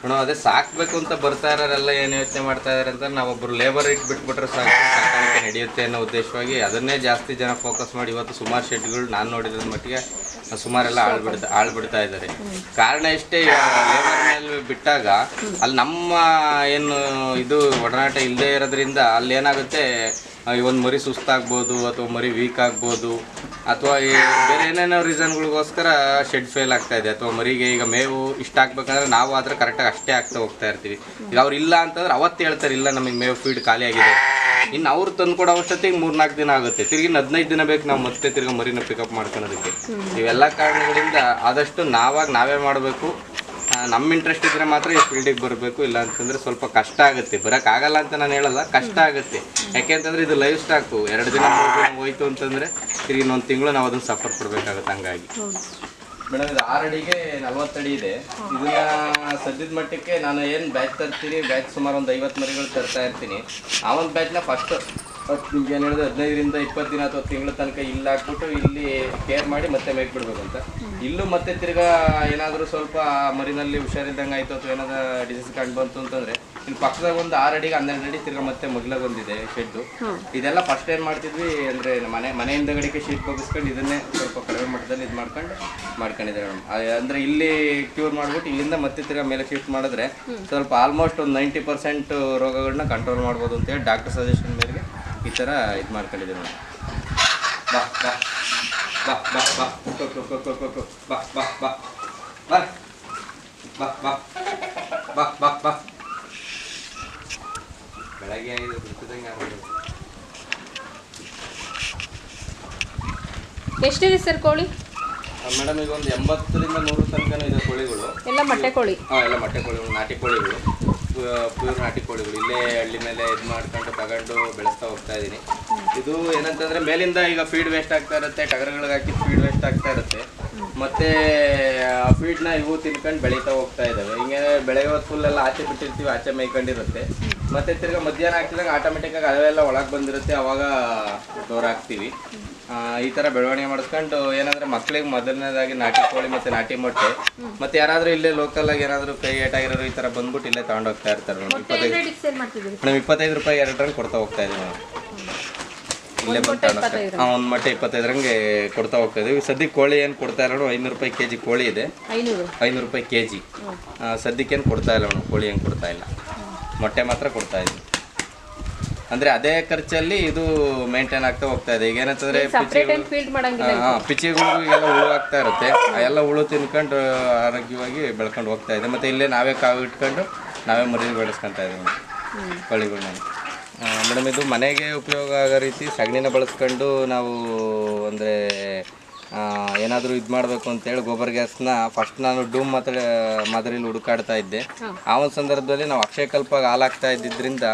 Speaker 1: ನೋಡೋ ಅದೇ ಸಾಕ್ಬೇಕು ಅಂತ ಬರ್ತಾ ಇರೋರೆಲ್ಲ ಏನು ಯೋಚನೆ ಮಾಡ್ತಾ ಇದಾರೆ ಅಂತ ನಾವೊಬ್ರು ಲೇಬರ್ ಇಟ್ ಬಿಟ್ಬಿಟ್ರೆ ಸಾಕು ಸಾಕಾಣಿಕೆ ನಡೆಯುತ್ತೆ ಅನ್ನೋ ಉದ್ದೇಶವಾಗಿ ಅದನ್ನೇ ಜಾಸ್ತಿ ಜನ ಫೋಕಸ್ ಮಾಡಿ ಇವತ್ತು ಸುಮಾರು ಶೆಡ್ಗಳು ನಾನು ನೋಡಿದ್ರ ಮಟ್ಟಿಗೆ ಸುಮಾರೆಲ್ಲ ಆಳ್ಬಿಡ್ತಾ ಆಳ್ಬಿಡ್ತಾ ಇದ್ದಾರೆ. ಕಾರಣ ಇಷ್ಟೇ ಬಿಟ್ಟಾಗ ಅಲ್ಲಿ ನಮ್ಮ ಏನು ಇದು ಒಡನಾಟ ಇಲ್ಲದೆ ಇರೋದ್ರಿಂದ ಅಲ್ಲಿ ಏನಾಗುತ್ತೆ ಈ ಒಂದು ಮರಿ ಸುಸ್ತಾಗ್ಬೋದು ಅಥವಾ ಮರಿ ವೀಕ್ ಆಗ್ಬೋದು ಅಥವಾ ಬೇರೆ ಏನೇನೋ ರೀಸನ್ಗಳಿಗೋಸ್ಕರ ಶೆಡ್ ಫೇಲ್ ಆಗ್ತಾ ಇದೆ. ಅಥವಾ ಮರಿಗೆ ಈಗ ಮೇವು ಇಷ್ಟ ಆಗ್ಬೇಕಂದ್ರೆ ನಾವು ಆದರೆ ಕರೆಕ್ಟಾಗಿ ಅಷ್ಟೇ ಆಗ್ತಾ ಹೋಗ್ತಾ ಇರ್ತೀವಿ. ಈಗ ಅವ್ರು ಇಲ್ಲ ಅಂತಂದ್ರೆ ಅವತ್ತು ಹೇಳ್ತಾರೆ, ಇಲ್ಲ ನಮಗೆ ಮೇವು ಫೀಡ್ ಖಾಲಿ ಆಗಿದೆ ಇನ್ನು ಅವ್ರು ತಂದು ಕೊಡೋ ಅಷ್ಟೊತ್ತಿಗೆ ಮೂರು ನಾಲ್ಕು ದಿನ ಆಗುತ್ತೆ. ತಿರ್ಗಿ ಹದಿನೈದು ದಿನ ಬೇಕು, ನಾವು ಮತ್ತೆ ತಿರ್ಗಿ ಮರಿನ ಪಿಕಪ್ ಮಾಡ್ಕೊಳೋದಕ್ಕೆ. ಇವೆಲ್ಲ ಕಾರಣಗಳಿಂದ ಆದಷ್ಟು ನಾವಾಗ ನಾವೇ ಮಾಡಬೇಕು. ನಮ್ಮ ಇಂಟ್ರೆಸ್ಟ್ ಇದ್ರೆ ಮಾತ್ರ ಈ ಫೀಲ್ಡಿಗೆ ಬರಬೇಕು, ಇಲ್ಲ ಅಂತಂದ್ರೆ ಸ್ವಲ್ಪ ಕಷ್ಟ ಆಗುತ್ತೆ. ಬರೋಕ್ಕಾಗಲ್ಲ ಅಂತ ನಾನು ಹೇಳಲ್ಲ, ಕಷ್ಟ ಆಗುತ್ತೆ. ಯಾಕೆಂತಂದ್ರೆ ಇದು ಲೈಫ್ ಸ್ಟಾಕು ಎರಡು ದಿನ ಹೋಯ್ತು ಅಂತಂದ್ರೆ ತಿರ್ಗಿ ಇನ್ನೊಂದು ತಿಂಗಳು ನಾವು ಅದನ್ನು ಸಫರ್ ಪಡ್ಬೇಕಾಗುತ್ತೆ ಹಂಗಾಗಿ. ಮೇಡಮ್, ಇದು ಆರು ಅಡಿಗೆ ನಲ್ವತ್ತಡಿ ಇದೆ. ಇದನ್ನ ಸದ್ಯದ ಮಟ್ಟಕ್ಕೆ ನಾನು ಏನು ಬ್ಯಾಚ್ ತರ್ತೀನಿ? ಬ್ಯಾಚ್ ಸುಮಾರು ಒಂದು ಐವತ್ತು ಮರಿಗಳು ತರ್ತಾ ಇರ್ತೀನಿ. ಆ ಒಂದು ಬ್ಯಾಚ್ನ ಫಸ್ಟ್ ಫಸ್ಟ್ ನಿಮ್ಗೆ ಏನು ಹೇಳಿದ್ರೆ ಹದಿನೈದರಿಂದ ಇಪ್ಪತ್ತು ದಿನ ಅಥವಾ ತಿಂಗಳ ತನಕ ಇಲ್ಲಿ ಹಾಕ್ಬಿಟ್ಟು ಇಲ್ಲಿ ಕೇರ್ ಮಾಡಿ ಮತ್ತೆ ಮೇಕ್ ಬಿಡ್ಬೇಕು ಅಂತ ಇಲ್ಲೂ ಮತ್ತೆ ತಿರ್ಗಾ ಏನಾದರೂ ಸ್ವಲ್ಪ ಮರಿನಲ್ಲಿ ಹುಷಾರಿದ್ದಂಗೆ ಆಯಿತು ಅಥವಾ ಏನಾದ್ರು ಡಿಸೀಸ್ ಕಂಡು ಬಂತು ಅಂತಂದ್ರೆ ಇಲ್ಲಿ ಪಕ್ಕದಾಗ ಒಂದು ಆರು ಅಡಿಗೆ ಹನ್ನೆರಡು ಅಡಿ ತಿರ್ಗಾ ಮತ್ತೆ ಮಗ್ಲಾಗ ಒಂದಿದೆ ಶೆಡ್ಡು ಇದೆಲ್ಲ ಫಸ್ಟ್ ಏನು ಮಾಡ್ತಿದ್ವಿ ಅಂದರೆ ಮನೆ ಮನೆಯಿಂದ ಗಡಿಗೆ ಶೀಟ್ ಬಗ್ಗಿಸ್ಕೊಂಡು ಇದನ್ನೇ ಸ್ವಲ್ಪ ಕಡಿಮೆ ಮಟ್ಟದಲ್ಲಿ ಇದು ಮಾಡ್ಕೊಂಡು ಮಾಡ್ಕೊಂಡಿದ್ದಾರೆ ಮೇಡಮ್. ಅಂದರೆ ಇಲ್ಲಿ ಕ್ಯೂರ್ ಮಾಡ್ಬಿಟ್ಟು ಇಲ್ಲಿಂದ ಮತ್ತೆ ತಿರ್ಗ ಮೇಲೆ ಶಿಫ್ಟ್ ಮಾಡಿದ್ರೆ ಸ್ವಲ್ಪ ಆಲ್ಮೋಸ್ಟ್ ಒಂದು ನೈಂಟಿ ಪರ್ಸೆಂಟ್ ರೋಗಗಳನ್ನ ಕಂಟ್ರೋಲ್ ಮಾಡ್ಬೋದು ಅಂತೇಳಿ ಡಾಕ್ಟರ್ ಸಜೆಷನ್ ಮೇರೆಗೆ ಈ ಥರ ಇದು ಮಾಡ್ಕೊಂಡಿದ್ದೆ ನೋಡಿ. ಬಾ ಬಾ ಬಾ ಬಾ ಬಾ. ಬಾ ಬಾ ಬಾ. ಬಾ. ಬಾ ಬಾ. ಬಾ ಬಾ ಬಾ. ಬೆಳಗ್ಗೆ ಆಗೋದು.
Speaker 2: ಎಷ್ಟಿದೆ ಸರ್ ಕೋಳಿ?
Speaker 1: ಮೇಡಮ್ ಈಗ ಒಂದು ಎಂಬತ್ತರಿಂದ ನೂರು ತನಕ ಇದೆ ಕೋಳಿಗಳು.
Speaker 2: ಎಲ್ಲ ಮೊಟ್ಟೆ ಕೋಳಿ.
Speaker 1: ಹಾಂ ಎಲ್ಲ ಮೊಟ್ಟೆ ಕೋಳಿಗಳು ನಾಟಿ ಕೋಳಿಗಳು. ಪ್ಯೂರ್ ನಾಟಿ ಕೋಳಿಗಳು. ಇಲ್ಲೇ ಹಳ್ಳಿ ಮೇಲೆ ಇದು ಮಾಡ್ಕೊಂಡು ತಗೊಂಡು ಬೆಳೆಸ್ತಾ ಹೋಗ್ತಾ ಇದ್ದೀನಿ ಇದು ಏನಂತಂದ್ರೆ ಮೇಲಿಂದ ಈಗ ಫೀಡ್ ವೇಸ್ಟ್ ಆಗ್ತಾ ಇರುತ್ತೆ, ಟಗರುಗಳಿಗೆ ಹಾಕಿ ಫೀಡ್ ವೇಸ್ಟ್ ಆಗ್ತಾ ಇರುತ್ತೆ. ಮತ್ತೆ ಆ ಫೀಡ್ನ ಇವು ತಿನ್ಕೊಂಡು ಬೆಳೀತಾ ಹೋಗ್ತಾ ಇದ್ದಾವೆ ಹಿಂಗೆ ಬೆಳಗ್ಗೆ ಫುಲ್ ಎಲ್ಲ ಆಚೆ ಬಿಟ್ಟಿರ್ತೀವಿ, ಆಚೆ ಮೇಯ್ಕೊಂಡಿರುತ್ತೆ. ಮತ್ತೆ ತಿರ್ಗಿ ಮಧ್ಯಾಹ್ನ ಹಾಕ್ತಿದಾಗ ಆಟೋಮೆಟಿಕ್ ಆಗಿ ಅವೆಲ್ಲ ಒಳಗೆ ಬಂದಿರುತ್ತೆ ಅವಾಗ ಡೋರ್ ಹಾಕ್ತೀವಿ. ಈ ತರ ಬೆಳವಣಿಗೆ ಮಾಡ್ಕೊಂಡು ಏನಂದ್ರೆ ಮಕ್ಳಿಗೆ ಮೊದಲನೇದಾಗಿ ನಾಟಿ ಕೋಳಿ ಮತ್ತೆ ನಾಟಿ ಮೊಟ್ಟೆ ಮತ್ತೆ ಯಾರಾದ್ರೂ ಇಲ್ಲೇ ಲೋಕಲ್ ಆಗಿ ಏನಾದ್ರು ಕೈ ಏಟಾಗಿರೋರು ಈ ತರ ಬಂದ್ಬಿಟ್ಟು ಇಲ್ಲೇ ತಗೊಂಡು ಹೋಗ್ತಾ ಇರ್ತಾರೆ ಮೇಡಮ್. ಇಪ್ಪತ್ತೈದು ಮೇಡಮ್ ಇಪ್ಪತ್ತೈದು ರೂಪಾಯಿ ಎರಡರಂಗೆ ಕೊಡ್ತಾ ಹೋಗ್ತಾ ಇದೀವಿ ನಾವು ಇಲ್ಲೇ ಬಂದು ತಗೊಂಡು ಹೋಗ್ತಾ- ಹಾ, ಒಂದು ಮೊಟ್ಟೆ ಇಪ್ಪತ್ತೈದರಂಗೆ ಕೊಡ್ತಾ ಹೋಗ್ತಾ ಇದೀವಿ. ಸದ್ಯಕ್ಕೆ ಕೋಳಿ ಏನು ಕೊಡ್ತಾ ಇರೋಣ ಐನೂರು ರೂಪಾಯಿ ಕೆ ಜಿ ಕೋಳಿ ಇದೆ.
Speaker 2: ಐನೂರು.
Speaker 1: ಐನೂರು ರೂಪಾಯಿ ಕೆ ಜಿ ಸದ್ಯಕ್ಕೇನು ಕೊಡ್ತಾ ಇಲ್ಲ ಮೇಡಮ್ ಕೋಳಿ ಏನು ಕೊಡ್ತಾ ಇಲ್ಲ. ಮೊಟ್ಟೆ ಮಾತ್ರ ಕೊಡ್ತಾ ಇದ್ದೀವಿ ಅಂದರೆ ಅದೇ ಖರ್ಚಲ್ಲಿ ಇದು ಮೇಂಟೈನ್ ಆಗ್ತಾ ಹೋಗ್ತಾ ಇದೆ. ಈಗ ಏನಂತಂದ್ರೆ
Speaker 2: ಪಿಚಿಗೂ ಏನು ಫೀಲ್ಡ್
Speaker 1: ಹಾಂ ಪಿಚ್ಚಿಗಳಿಗೂ ಎಲ್ಲ ಹುಳು ಆಗ್ತಾ ಇರುತ್ತೆ. ಆ ಎಲ್ಲ ಹುಳು ತಿನ್ಕೊಂಡು ಆರೋಗ್ಯವಾಗಿ ಬೆಳ್ಕೊಂಡು ಹೋಗ್ತಾ ಇದೆ. ಮತ್ತು ಇಲ್ಲೇ ನಾವೇ ಕಾವು ಇಟ್ಕೊಂಡು ನಾವೇ ಮರಿ ಬೆಳೆಸ್ಕೊಂತ ಇದ್ದೀವಿ. ಕೋಳಿಗಳನ್ನ ಮೇಡಮ್ ಇದು ಮನೆಗೆ ಉಪಯೋಗ ಆಗೋ ರೀತಿ ಸಗಣಿನ ಬಳಸ್ಕೊಂಡು ನಾವು ಅಂದರೆ ಏನಾದರೂ ಇದು ಮಾಡಬೇಕು ಅಂತೇಳಿ ಗೋಬರ್ ಗ್ಯಾಸ್ನ ಫಸ್ಟ್ ನಾನು ಡೂಮ್ ಮಾತ್ರ ಮಾದರಿಲಿ ಹುಡುಕಾಡ್ತಾ ಇದ್ದೆ. ಆ ಒಂದು ಸಂದರ್ಭದಲ್ಲಿ ನಾವು ಅಕ್ಷಯಕಲ್ಪ ಹಾಲಾಗ್ತಾ ಇದ್ದಿದ್ದರಿಂದ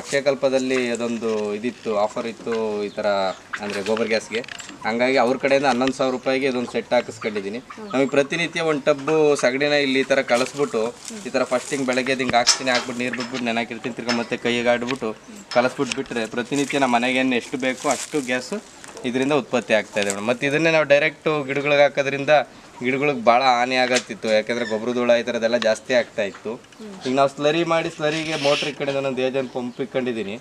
Speaker 1: ಅಕ್ಷಯಕಲ್ಪದಲ್ಲಿ ಅದೊಂದು ಇದಿತ್ತು ಆಫರ್ ಇತ್ತು ಈ ಥರ ಅಂದರೆ ಗೋಬರ್ ಗ್ಯಾಸ್ಗೆ. ಹಂಗಾಗಿ ಅವ್ರ ಕಡೆಯಿಂದ ಹನ್ನೊಂದು ಸಾವಿರ ರೂಪಾಯಿಗೆ ಇದೊಂದು ಸೆಟ್ ಹಾಕಿಸ್ಕೊಂಡಿದ್ದೀನಿ. ನಮಗೆ ಪ್ರತಿನಿತ್ಯ ಒಂದು ಟಬ್ಬು ಸಗಣಿನ ಇಲ್ಲಿ ಈ ಥರ ಕಳಿಸ್ಬಿಟ್ಟು ಈ ಥರ ಫಸ್ಟಿಂಗ್ ಬೆಳಗ್ಗೆ ಹಿಂಗೆ ಹಾಕ್ತೀನಿ ಹಾಕ್ಬಿಟ್ಟು ನೀರು ಬಿಟ್ಬಿಟ್ಟು ನೆನಕಿರ್ತೀನಿ ತಿರ್ಗಾ ಮತ್ತೆ ಕೈಗೆ ಆಡ್ಬಿಟ್ಟು ಕಲಿಸ್ಬಿಟ್ಟು ಬಿಟ್ಟರೆ ಪ್ರತಿನಿತ್ಯ ನಮ್ಮ ಮನೆಗೆ ಎಷ್ಟು ಬೇಕೋ ಅಷ್ಟು ಗ್ಯಾಸು ಇದರಿಂದ ಉತ್ಪತ್ತಿ ಆಗ್ತಾ ಇದೆ ಮೇಡಮ್. ಮತ್ತು ಇದನ್ನೇ ನಾವು ಡೈರೆಕ್ಟು ಗಿಡಗಳಿಗೆ ಹಾಕೋದ್ರಿಂದ ಗಿಡಗಳಿಗೆ ಭಾಳ ಹಾನಿ ಆಗತ್ತಿತ್ತು. ಯಾಕೆಂದರೆ ಗೊಬ್ಬರದ ಹುಳ ಈ ಥರದ್ದೆಲ್ಲ ಜಾಸ್ತಿ ಆಗ್ತಾ ಇತ್ತು. ಈಗ ನಾವು ಸ್ಲರಿ ಮಾಡಿ ಸ್ಲರಿಗೆ ಮೋಟ್ರ್ ಇಟ್ಕೊಂಡಿದ್ದು ನಾನು ದೇಜನ್ ಪಂಪ್ ಇಕ್ಕೊಂಡಿದ್ದೀನಿ.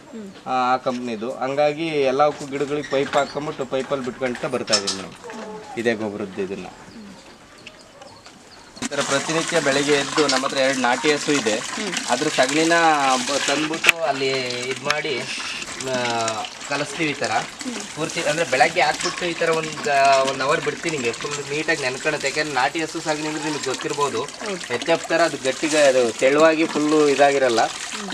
Speaker 1: ಆ ಕಂಪ್ನಿದು ಹಂಗಾಗಿ ಎಲ್ಲಕ್ಕೂ ಗಿಡಗಳಿಗೆ ಪೈಪ್ ಹಾಕೊಂಬಿಟ್ಟು ಪೈಪಲ್ಲಿ ಬಿಟ್ಕೊಂತ ಬರ್ತಾ ಇದೀನಿ ಮೇಡಮ್. ಇದೇ ಗೊಬ್ಬರದ್ದು ಇದನ್ನು. ಈ ಥರ ಪ್ರತಿನಿತ್ಯ ಬೆಳಗ್ಗೆ ಎದ್ದು ನಮ್ಮ ಹತ್ರ ಎರಡು ನಾಟಿ ಹಸು ಇದೆ. ಅದ್ರ ಸಗಣಿನ ತಂದ್ಬಿಟ್ಟು ಅಲ್ಲಿ ಇದು ಮಾಡಿ ಕಲಿಸ್ತೀವಿ ಈ ಥರ ಪೂರ್ತಿ ಅಂದರೆ ಬೆಳಗ್ಗೆ ಹಾಕ್ಬಿಟ್ಟು ಈ ಥರ ಒಂದು ಒನ್ ಅವರ್ ಬಿಡ್ತೀನಿ ನಿಮಗೆ ಫುಲ್ ನೀಟಾಗಿ ನೆನ್ಕೊಳುತ್ತೆ ಯಾಕೆಂದ್ರೆ ನಾಟಿ ಹಸು ಸಾಗಿನಿಂದ ನಿಮ್ಗೆ ಗೊತ್ತಿರ್ಬೋದು. ಹೆಚ್ಚಪ್ ಥರ ಅದು ಗಟ್ಟಿಗೆ ಅದು ತೆಳುವಾಗಿ ಫುಲ್ಲು ಇದಾಗಿರಲ್ಲ.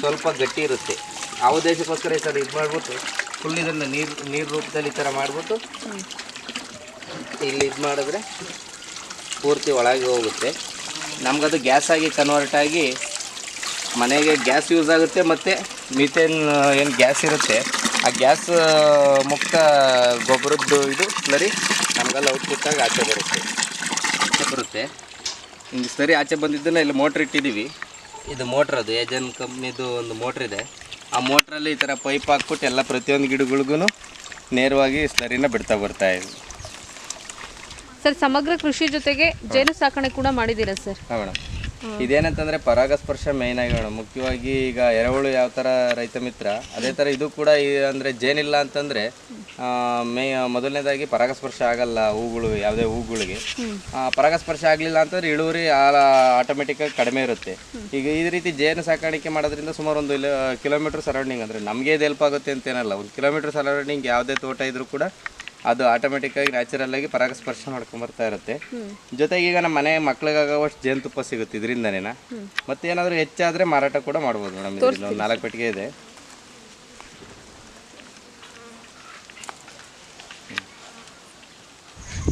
Speaker 1: ಸ್ವಲ್ಪ ಗಟ್ಟಿ ಇರುತ್ತೆ. ಆ ಉದ್ದೇಶಕ್ಕೋಸ್ಕರ ಈ ಥರ ಇದು ಮಾಡ್ಬಿಟ್ಟು ಫುಲ್ ಇದನ್ನು ನೀರು ನೀರು ರೂಪದಲ್ಲಿ ಈ ಥರ ಮಾಡ್ಬಿಟ್ಟು ಇಲ್ಲಿ ಇದು ಮಾಡಿದ್ರೆ ಪೂರ್ತಿ ಒಳಗೆ ಹೋಗುತ್ತೆ. ನಮಗದು ಗ್ಯಾಸ್ ಆಗಿ ಕನ್ವರ್ಟ್ ಆಗಿ ಮನೆಗೆ ಗ್ಯಾಸ್ ಯೂಸ್ ಆಗುತ್ತೆ ಮತ್ತು ಮಿಥೇನ್ ಏನು ಗ್ಯಾಸ್ ಇರುತ್ತೆ. ಆ ಗ್ಯಾಸ್ ಮುಕ್ತ ಗೊಬ್ಬರದ್ದು ಇದು ಸ್ಲರಿ. ನಮಗೆಲ್ಲ ಔಟ್ಪುಟ್ಟಾಗಿ ಆಚೆ ಬರುತ್ತೆ. ಆಚೆ ಬರುತ್ತೆ. ಹಿಂಗೆ ಸರಿ ಆಚೆ ಬಂದಿದ್ದನ್ನು ಇಲ್ಲಿ ಮೋಟ್ರ್ ಇಟ್ಟಿದ್ದೀವಿ. ಇದು ಮೋಟ್ರ್ ಅದು ಏಜನ್ ಕಂಪ್ನಿದು ಒಂದು ಮೋಟ್ರ್ ಇದೆ. ಆ ಮೋಟ್ರಲ್ಲಿ ಈ ಥರ ಪೈಪ್ ಹಾಕ್ಬಿಟ್ಟು ಎಲ್ಲ ಪ್ರತಿಯೊಂದು ಗಿಡಗಳಿಗೂ ನೇರವಾಗಿ ಸ್ಲರಿನ ಬಿಡ್ತಾ ಬರ್ತಾ ಇದೆ.
Speaker 2: ಸರ್ ಸಮಗ್ರ ಕೃಷಿ ಜೊತೆಗೆ ಜೇನು ಸಾಕಣೆ ಕೂಡ ಮಾಡಿದ್ದೀರಾ ಸರ್?
Speaker 1: ಹಾಂ ಮೇಡಮ್. ಇದೇನಂತಂದ್ರೆ ಪರಾಗಸ್ಪರ್ಶ ಮೇನ್ ಆಗಿ ಮೇಡಮ್ ಮುಖ್ಯವಾಗಿ ಈಗ ಎರೆಹುಳು ಯಾವ ತರ ರೈತ ಮಿತ್ರ, ಅದೇ ತರ ಇದು ಕೂಡ ಅಂದ್ರೆ ಜೇನಿಲ್ಲ ಅಂತಂದ್ರೆ ಮೇ, ಮೊದಲನೇದಾಗಿ ಪರಾಗಸ್ಪರ್ಶ ಆಗಲ್ಲ ಹೂಗಳು, ಯಾವುದೇ ಹೂಗಳಿಗೆ. ಪರಾಗಸ್ಪರ್ಶ ಆಗಲಿಲ್ಲ ಅಂತಂದ್ರೆ ಇಳುವರಿ ಆಟೋಮೆಟಿಕ್ಕಾಗಿ ಕಡಿಮೆ ಇರುತ್ತೆ. ಈಗ ಈ ರೀತಿ ಜೇನು ಸಾಕಾಣಿಕೆ ಮಾಡೋದ್ರಿಂದ ಸುಮಾರು ಒಂದು ಕಿಲೋಮೀಟರ್ ಸರೌಂಡಿಂಗ್ ಅಂದ್ರೆ ನಮಗೆ ಇದು ಹೆಲ್ಪ್ ಆಗುತ್ತೆ ಅಂತೇನಲ್ಲ, ಒಂದು ಕಿಲೋಮೀಟರ್ ಸರೌಂಡಿಂಗ್ ಯಾವುದೇ ತೋಟ ಇದ್ರೂ ಕೂಡ ಅದು ಆಟೋಮೆಟಿಕ್ ಆಗಿ ನ್ಯಾಚುರಲ್ ಆಗಿ ಪರಾಗಸ್ಪರ್ಶ ಮಾಡ್ಕೊಂಬರ್ತಾ ಇರುತ್ತೆ. ಜೊತೆಗೆ ಈಗ ನಮ್ಮ ಮನೆ ಮಕ್ಳಿಗಾಗುವಷ್ಟು ಜೇನುತುಪ್ಪ ಸಿಗುತ್ತೆ ಇದರಿಂದನೇನಾ ಮತ್ತೆ ಏನಾದರೂ ಹೆಚ್ಚಾದ್ರೆ ಮಾರಾಟ ಕೂಡ ಮಾಡ್ಬೋದು ಮೇಡಮ್ ಒಂದು ನಾಲ್ಕು ಪೆಟ್ಟಿಗೆ ಇದೆ.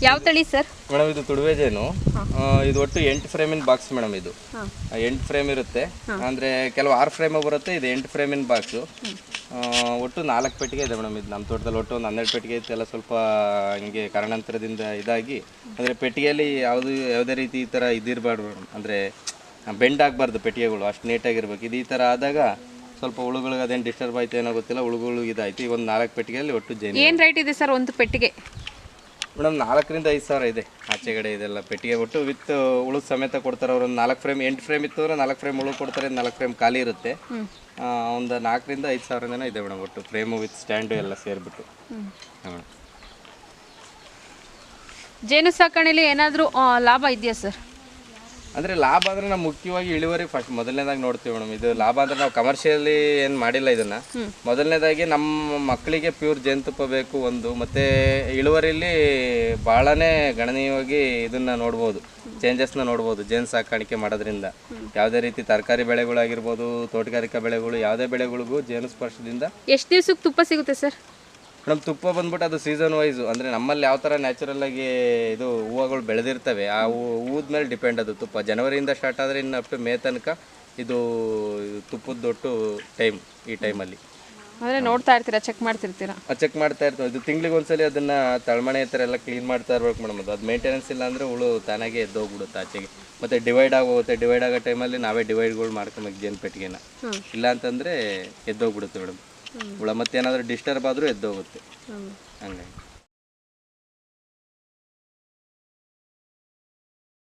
Speaker 2: ಯಾವ ತಳಿ ಸರ್?
Speaker 1: ಮೇಡಮ್ ಇದು ತುಡುವೆ ಜೇನು ಇದು ಒಟ್ಟು ಎಂಟು ಫ್ರೇಮಿನ ಬಾಕ್ಸ್ ಮೇಡಮ್ ಇದು. ಎಂಟು ಫ್ರೇಮ್ ಇರುತ್ತೆ. ಅಂದ್ರೆ ಕೆಲವು ಆರು ಫ್ರೇಮ್ ಬರುತ್ತೆ ಇದು ಎಂಟು ಫ್ರೇಮಿನ ಬಾಕ್ಸು. ಒಟ್ಟು ನಾಲ್ಕು ಪೆಟ್ಟಿಗೆ ಇದೆ ಮೇಡಮ್ ಇದು ನಮ್ಮ ತೋಟದಲ್ಲಿ. ಒಟ್ಟು ಒಂದು ಹನ್ನೆರಡು ಪೆಟ್ಟಿಗೆ ಇತ್ತು. ಎಲ್ಲ ಸ್ವಲ್ಪ ಹಿಂಗೆ ಕಾರಣಾಂತರದಿಂದ ಇದಾಗಿ. ಅಂದರೆ ಪೆಟ್ಟಿಗೆಯಲ್ಲಿ ಯಾವುದು ಯಾವುದೇ ರೀತಿ ಈ ಥರ ಇದಿರಬಾರ್ದು ಮೇಡಮ್. ಅಂದರೆ ಬೆಂಡ್ ಆಗಬಾರ್ದು ಪೆಟ್ಟಿಗೆಗಳು ಅಷ್ಟು ನೀಟಾಗಿರ್ಬೇಕು. ಇದು ಈ ಥರ ಆದಾಗ ಸ್ವಲ್ಪ ಹುಳುಗಳಿಗೆ ಅದೇನು ಡಿಸ್ಟರ್ಬ್ ಆಯ್ತು ಏನೋ ಗೊತ್ತಿಲ್ಲ. ಹುಳುಗಳು ಇದಾಯ್ತು. ಈಗ ಒಂದು ನಾಲ್ಕು ಪೆಟ್ಟಿಗೆಯಲ್ಲಿ ಒಟ್ಟು ಜೇನು.
Speaker 2: ಏನು ರೈಟ್ ಇದೆ ಸರ್ ಒಂದು ಪೆಟ್ಟಿಗೆ?
Speaker 1: ಮೇಡಮ್ ನಾಲ್ಕರಿಂದ ಐದು ಸಾವಿರ ಇದೆ ಆಚೆಗಡೆ ಇದೆಲ್ಲ ಪೆಟ್ಟಿಗೆ ಒಟ್ಟು ವಿತ್ ಉಳು ಸಮೇತ ಕೊಡ್ತಾರೆ ಅವ್ರು. ನಾಲ್ಕು ಫ್ರೇಮ್ ಎಂಟು ಫ್ರೇಮ್ ಇತ್ತು ಅಂದ್ರೆ ನಾಲ್ಕು ಫ್ರೇಮ್ ಉಳು ಕೊಡ್ತಾರೆ ನಾಲ್ಕು ಫ್ರೇಮ್ ಖಾಲಿ ಇರುತ್ತೆ. ಒಂದು ನಾಲ್ಕರಿಂದ ಐದು ಸಾವಿರನೇ ಇದೆ ಮೇಡಮ್ ಒಟ್ಟು ಫ್ರೇಮು ವಿತ್ ಸ್ಟ್ಯಾಂಡು ಎಲ್ಲ ಸೇರಿಬಿಟ್ಟು. ಮೇಡಮ್.
Speaker 2: ಜೇನು ಸಾಕಣೆಯಲ್ಲಿ ಏನಾದರೂ ಲಾಭ ಇದೆಯಾ ಸರ್?
Speaker 1: ಅಂದರೆ ಲಾಭ ಅಂದರೆ ನಾವು ಮುಖ್ಯವಾಗಿ ಇಳುವರಿ ಫಸ್ಟ್ ಮೊದಲನೇದಾಗಿ ನೋಡ್ತೀವಿ ಮೇಡಮ್. ಇದು ಲಾಭ ಅಂದರೆ ನಾವು ಕಮರ್ಷಿಯಲಿ ಏನು ಮಾಡಿಲ್ಲ ಇದನ್ನು. ಮೊದಲನೇದಾಗಿ ನಮ್ಮ ಮಕ್ಕಳಿಗೆ ಪ್ಯೂರ್ ಜೇನುತುಪ್ಪ ಬೇಕು ಒಂದು ಮತ್ತು ಇಳುವರಿಲಿ ಭಾಳನೇ ಗಣನೀಯವಾಗಿ ಇದನ್ನು ನೋಡ್ಬೋದು ಚೇಂಜಸ್ನ ನೋಡ್ಬೋದು ಜೇನು ಸಾಕಾಣಿಕೆ ಮಾಡೋದ್ರಿಂದ. ಯಾವುದೇ ರೀತಿ ತರಕಾರಿ ಬೆಳೆಗಳಾಗಿರ್ಬೋದು ತೋಟಗಾರಿಕಾ ಬೆಳೆಗಳು ಯಾವುದೇ ಬೆಳೆಗಳಿಗೂ ಜೇನು ಸ್ಪರ್ಶದಿಂದ
Speaker 2: ಎಷ್ಟು ದಿವ್ಸಕ್ಕೆ ತುಪ್ಪ ಸಿಗುತ್ತೆ ಸರ್?
Speaker 1: ಮೇಡಮ್ ತುಪ್ಪ ಬಂದ್ಬಿಟ್ಟು ಅದು ಸೀಸನ್ ವೈಸು ಅಂದರೆ ನಮ್ಮಲ್ಲಿ ಯಾವ ಥರ ನ್ಯಾಚುರಲ್ ಆಗಿ ಇದು ಹೂವುಗಳು ಬೆಳೆದಿರ್ತವೆ ಆ ಹೂ ಮೇಲೆ ಡಿಪೆಂಡ್ ಅದು ತುಪ್ಪ. ಜನವರಿಯಿಂದ ಸ್ಟಾರ್ಟ್ ಆದರೆ ಇನ್ನು ಅಪ್ ಟು ಮೇ ತನಕ ಇದು ತುಪ್ಪದ ದೊಡ್ಡ ಟೈಮ್ ಈ ಟೈಮಲ್ಲಿ
Speaker 2: ಅಂದರೆ ನೋಡ್ತಾ ಇರ್ತೀರಾ ಚೆಕ್ ಮಾಡ್ತಿರ್ತೀರಾ?
Speaker 1: ಚೆಕ್ ಮಾಡ್ತಾ ಇರ್ತೀವಿ. ಇದು ತಿಂಗ್ಳಿಗೆ ಒಂದ್ಸಲಿ ಅದನ್ನು ತಳಮಣೆ ಥರ ಎಲ್ಲ ಕ್ಲೀನ್ ಮಾಡ್ತಾ ಇರ್ಬೇಕು ಮೇಡಮ್. ಅದು ಅದು ಮೇಂಟೆನೆನ್ಸ್ ಇಲ್ಲ ಅಂದರೆ ಹುಳು ತಾನಾಗೆ ಎದ್ದೋಗ್ಬಿಡುತ್ತೆ ಆಚೆಗೆ. ಮತ್ತು ಡಿವೈಡ್ ಆಗೋಗುತ್ತೆ. ಡಿವೈಡ್ ಆಗೋ ಟೈಮಲ್ಲಿ ನಾವೇ ಡಿವೈಡ್ಗಳು ಮಾಡ್ಕೊಬೇಕು ಜೇನು ಪೆಟ್ಟಿಗೆನ. ಇಲ್ಲ ಅಂತಂದರೆ ಎದ್ದೋಗ್ಬಿಡುತ್ತೆ ಮೇಡಮ್. ಹುಳ ಏನಾದ್ರೂ ಡಿಸ್ಟರ್ಬ್ ಆದರೂ ಎದ್ದೋಗುತ್ತೆ. ಹಂಗಾಗಿ.